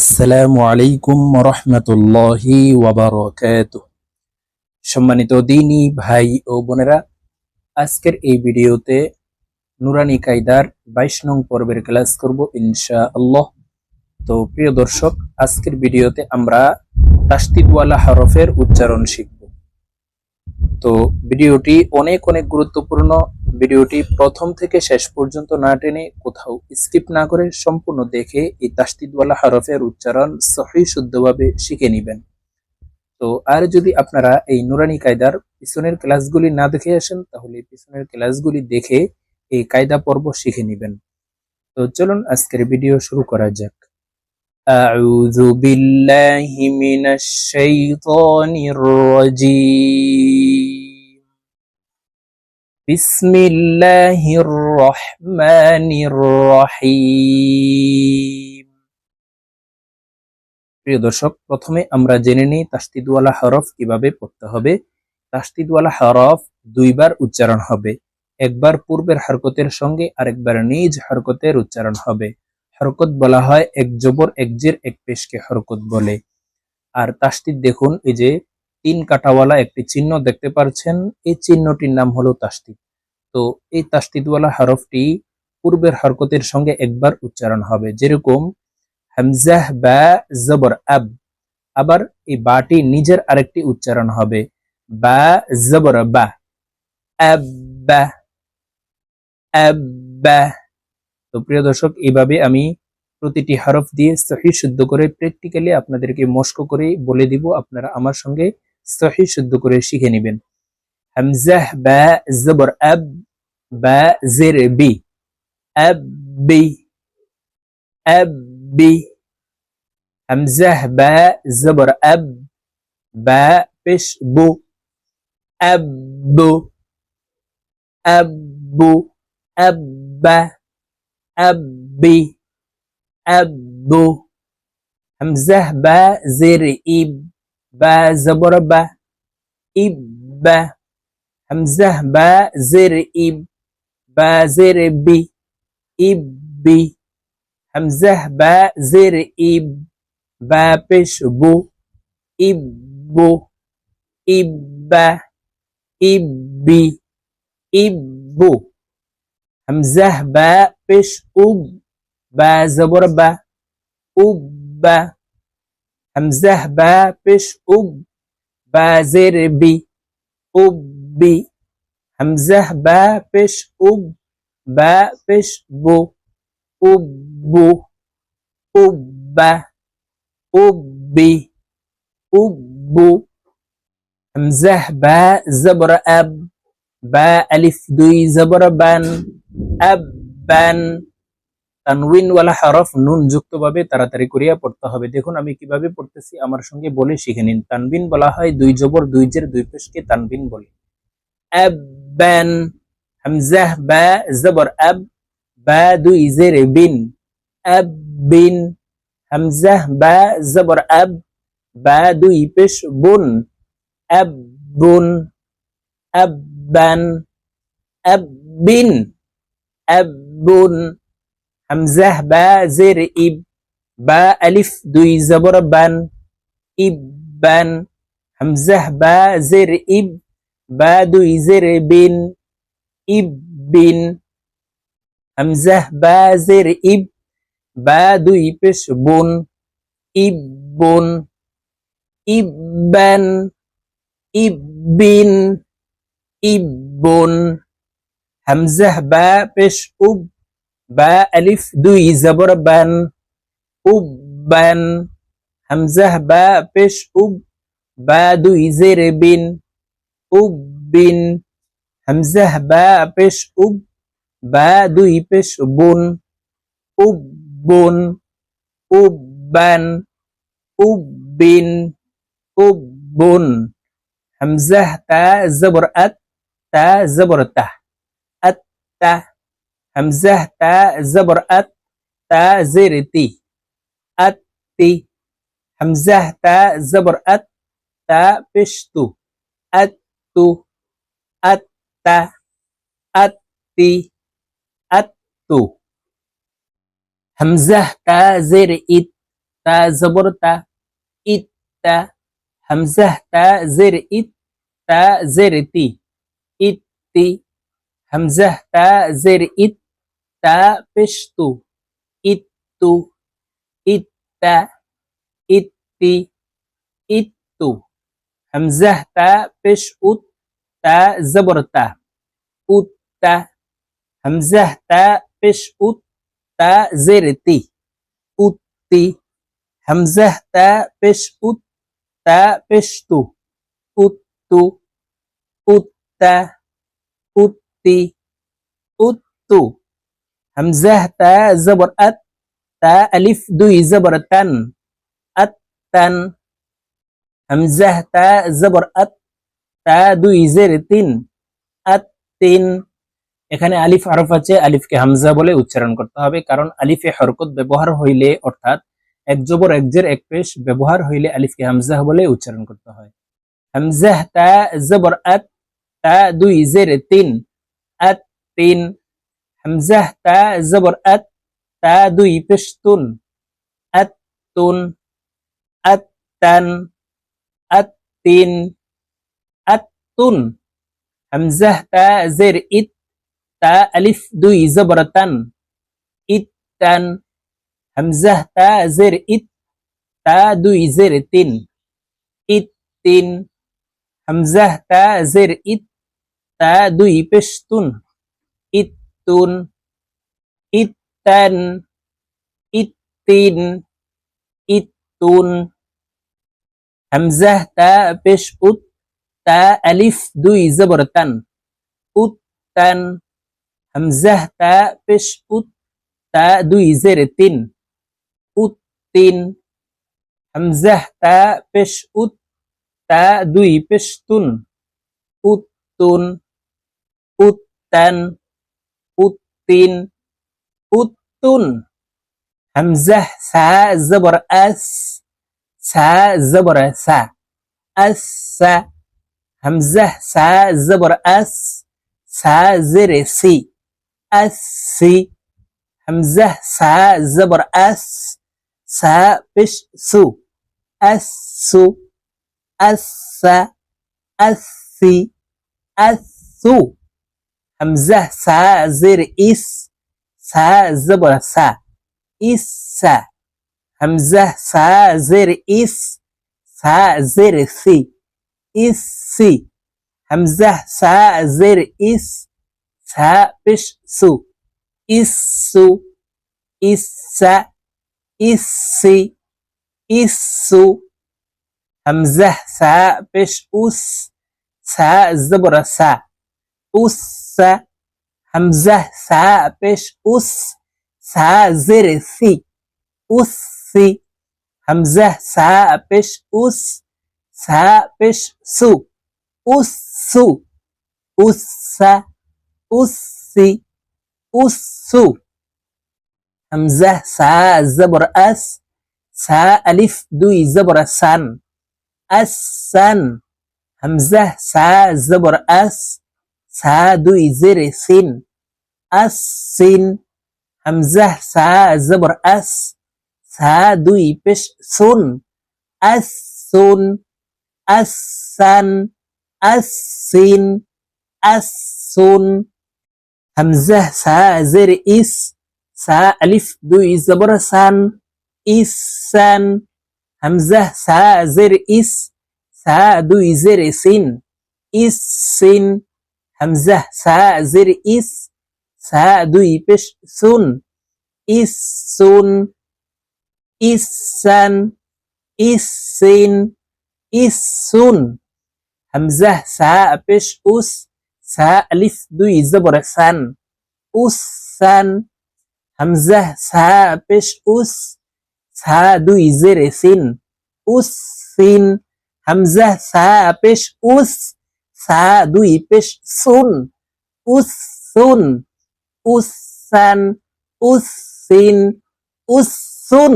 আসসালামু আলাইকুম রহমতুল্লাহি সম্মানিত দিনী ভাই ও বোনেরা, আজকের এই ভিডিওতে নুরানি কায়দার বাইশ নং পর্বের ক্লাস করব ইনশা আল্লাহ তো প্রিয় দর্শক, আজকের ভিডিওতে আমরা তাস্তিদওয়ালা হরফের উচ্চারণ শিখব। তো ভিডিওটি অনেক অনেক গুরুত্বপূর্ণ ভিডিওটি প্রথম থেকে শেষ পর্যন্ত না টেনে কোথাও স্কিপ না করে সম্পূর্ণ দেখে এই তাস্তিদওয়ালা হরফের উচ্চারণ সহি শুদ্ধভাবে শিখে নেবেন তো আর যদি আপনারা এই নুরানি কায়দার পিছনের ক্লাসগুলি না দেখে আসেন তাহলে পিছনের ক্লাসগুলি দেখে এই কায়দা পর্ব শিখে নেবেন তো চলুন আজকের ভিডিও শুরু করা যাক أعوذ بالله من الشيطان الرجيم বিসমিল্লাহির রহমানির রহিম প্রিয় দর্শক, প্রথমে আমরা জেনে নিই তাস্তিদওয়ালা হরফ কীভাবে পড়তে হবে। তাস্তিদওয়ালা হরফ দুইবার উচ্চারণ হবে। একবার পূর্বের হরকতের সঙ্গে আরেকবার নিজ হরকতের উচ্চারণ হবে। হরকত বলা হয় এক জবর, এক জের, এক পেশকে হরকত বলে। আর তাস্তিদ দেখুন, এই যে তিন কাটাওয়ালা একটি চিহ্ন দেখতে পাচ্ছেন এই চিহ্নটির নাম হলো তাস্তিদ তো এই তাস্তিদওয়ালা হরফটি পূর্বের হরকতের সঙ্গে একবার উচ্চারণ হবে। যেরকম, হামজাহ বা জবর আব। আবার এই বাটি নিজের আরেকটি উচ্চারণ হবে। বা জবর বা। আব্বা আব্বা তো প্রিয় দর্শক এইভাবে আমি প্রতিটি হরফ দিয়ে সহি শুদ্ধ করে প্র্যাকটিক্যালি আপনাদেরকে মস্ক করে বলে দিব। আপনারা আমার সঙ্গে সহি শুদ্ধ করে শিখে নেবেন হামজাহ বা জবর আব বা জের বি আব্বি আব্বি হামজাহ বা জবর আব বা পেশ বু আব্বু আব্বু আব্বা أبي أبو همزة با زر إب با زبر با اب با همزه با زر اب با زر بي بی همزه با زر اب با پش بو إبو بی إبي بو همزه با پش أب با زبر با أب বা হামজাহ বা পেশ উব বা জের বি উব বি হামজাহ বা পেশ উব বা পেশ বু উব বু উব বা উব বি উব বু হামজাহ বা জবর আব বা আলিফ দুই জবর বান আব ব্যান তানউইনওয়ালা হরফ নুন যুক্তভাবে তাড়াতাড়ি করিয়া পড়তে হবে। দেখুন, আমি কীভাবে পড়তেছি, আমার সঙ্গে বলে শিখে নিন। তানবিন বলা হয় দুই জবর, দুই জের, দুই পেশকে তানবিন বলে। আব্বান হামজাহ বা, জবর, আব, বা, দুই জের, বিন। আব্বিন হামজাহ বা, জবর, আব, বা, দুই পেশ, বুন। আব্বুন আব্বান আব্বিন আব্বুন হামজাহ বা, জের, ইব, বা, আলিফ, দুই জবর, বান ইব্বান হামজাহ বা, জের, ইব, বা, দুই জের, বিন ইব্বিন হামজাহ বা, জের, ইব, বা, দুই পেশ, বুন ইব্বুন ইব্বান ইব্বিন ইব্বুন হামজাহ বা, পেশ, উব বা আলিফ, দুই, জবর, বান উব্বান হামজাহ, বা, পেশ, উব, বা, দুই, জের, বিন উব্বিন হামজাহ, বা, পেশ, উব, বা, দুই, পেশ, বুন উব্বুন উব্বান উব্বিন উব্বুন হামজাহ, তা, জবর, আত, তা, জবর তাহ তা হামজাহ তা জবর আত তা জের তি আত্তি হামজাহ তা জবর আত তা পেশতু আত্তু আত্তা আত্তি আত্তু হামজাহ তা জের ইত তা জবর তা ইত্তা হামজাহ তা জের ইত তা জের তি ইত্তি হামজাহ তা জের ইত তা পেশতু। ইত্তু। ইত্তা। ইত্তি। ইত্তু। হামজাহ তা পেশ উত তা জবর তা। উত্তা। হামজাহ তা পেশ উত তা জের তি উত্তি। হামজাহ তা পেশ উত তা পেশতু। উত্তু। উত্তা। উত্তি। উত্তু। হামজাহ তা জবর আত তা আলিফ দুই জবর তান আত্তান হামজাহ তা জবর আত তা দুই জের তিন আত্তিন এখানে আলিফ হরফ আছে, আলিফকে হামজা বলে উচ্চারণ করতে হবে, কারণ আলিফে হরকত ব্যবহার হইলে, অর্থাৎ এক জবর, এক জের, এক পেশ ব্যবহার হইলে আলিফকে হামজা বলে উচ্চারণ করতে হয়। হামজাহ তা, জবর, আত. তা, দুই, জের, তিন. আত, তিন। হামজাহ তা জবর আত তা দুই পেশ তুন আত তুন আত তান আত তিন আত তুন হামজাহ তা জের ইত তা আলিফ দুই জবর তান ইত্তান হামজাহ তা জের ইত তা দুই জের তিন ইত্তিন হামজাহ তা জের ইত তা দুই পেশতুন ইত্তুন ইত্তান ইত্তিন, ইত্তুন। হামজাহ তা, পেশ, উত, তা, আলিফ, দুই, জবর, তান। উত্তান হামজাহ তা, পেশ, উত, তা, দুই, জের, তিন। উত্তিন হামজাহ তা, পেশ, উত, তা, দুই পেশতুন উত্তুন উত্তান উত্তিন উত্তুন হামজাহ সা জবর আস সা জবর সা আসা হামজাহ সা জবর আস সা জেরে সি আসি হামজাহ সা জবর আস সা পেশ সু আসু আসা আসি আসু হামজাহ সা জের ইস সা জবর সা ইসা হামজাহ সা জের ইস সা জের সি ইসি হামজাহ সা জের ইস সা পেশ সু ইসু ইসা ইসি ইসু হামজাহ সা পেশ উস সা জবর সা উসা হামজাহ সা পেশ উস সা জের সি উসি হামজাহ সা পেশ উস সা পেশ সু উসু উসা উসি উসু হামজাহ সা জবর আস সা আলিফ দুই জবর সান আসান হামজাহ সা জবর আস সা দুই জের সিন আসিন হামজাহ সা জবর আস সা দুই পেশ সুন আসুন আসান আসিন আসুন হামজাহ সা জের ইস সা আলিফ দুই জবর সান ইসান হামজাহ সা জের ইস সা দুই জের সিন ইসিন হামজাহ সা জের ইস সা দুই পেশ সুন ইসুন ইসান ইসিন ইসুন হামজাহ সা পেশ উস সা আলিফ দুই জবর সান উসান হামজাহ সা পেশ উস সা দুই জেরে সিন উসিন হামজাহ সা পেশ উস সা দুই পেশ সুন উসুন উসান উসিন উসুন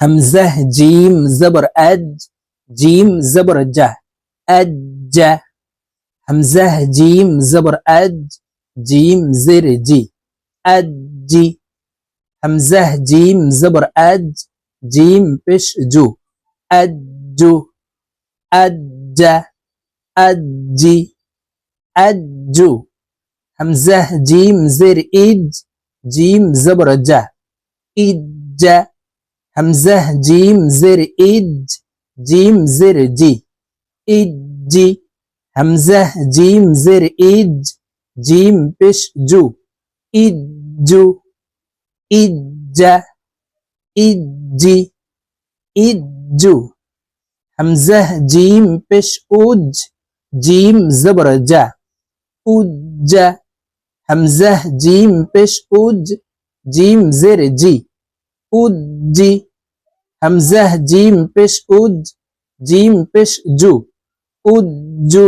হামজাহ জিম জবর আজ জিম জবর জাহ أج همزة جيم زبر أج جيم زر جي أجي همزة جيم زبر أج জিম পেশ জু আজ্জু আজ্জা আজ্জি আজ্জু হামজাহ জিম জের ইজ জিম জবর জা ইজ্জা হামজাহ জিম জের ইজ জিম জের জি ইজ্জি হামজাহ জিম জের ইজ জিম পেশ জু ইজ্জু ইজ্জা ইজ্জি ইজ্জু হামজাহ জিম পেশ উজ জিম জবর জা উজ্জা হামজাহ জিম পেশ উজ জিম জের জি উজ্জি হামজাহ জিম পেশ উজ জিম পেশ জু উজ্জু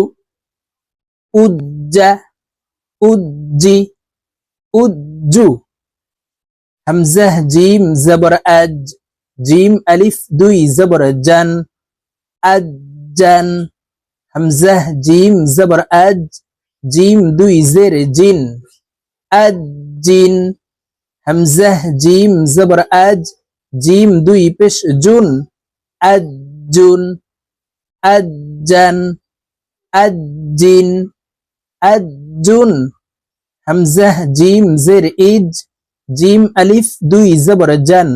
উজ্জা উজ্জি উজ্জু হামজাহ জিম জবর আজ জিম আলিফ দুই জবর জান আজান হামজাহ জিম জবর আজ জিম দুই জের জিন আজিন হামজাহ জিম জবর আজ জিম দুই পেশ জুন আজুন আজান আজিন আজুন হামজাহ জিম জের ইজ জিম আলিফ দুই জবর জান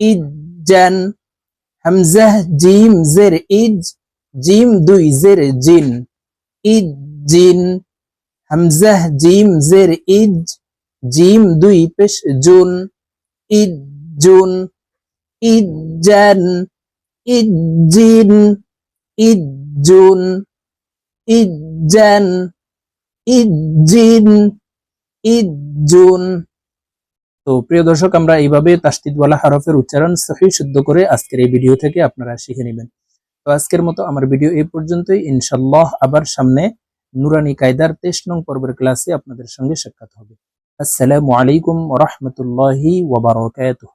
ইজান হামজাহ জিম জের ইজ জিম দুই, জের জিন। ইদ জিন। হামজাহ, জিম, জের ইজ জিম দুই, পেশ, জুন। ইজুন ইজান ইজিন ইজুন ইজান ইজিন ইজুন তো প্রিয় দর্শক, আমরা এইভাবে তাস্তিদওয়ালা হরফের উচ্চারণ সহি শুদ্ধ করে আজকের এই ভিডিও থেকে আপনারা শিখে নেবেন। তো আজকের মতো আমার ভিডিও এই পর্যন্তই। ইনশাল্লাহ আবার সামনে নুরানি কায়দার তেইশ নং পর্বের ক্লাসে আপনাদের সঙ্গে সাক্ষাৎ হবে। আসসালামু আলাইকুম রহমতুল্লাহি ওবরাকাতুহ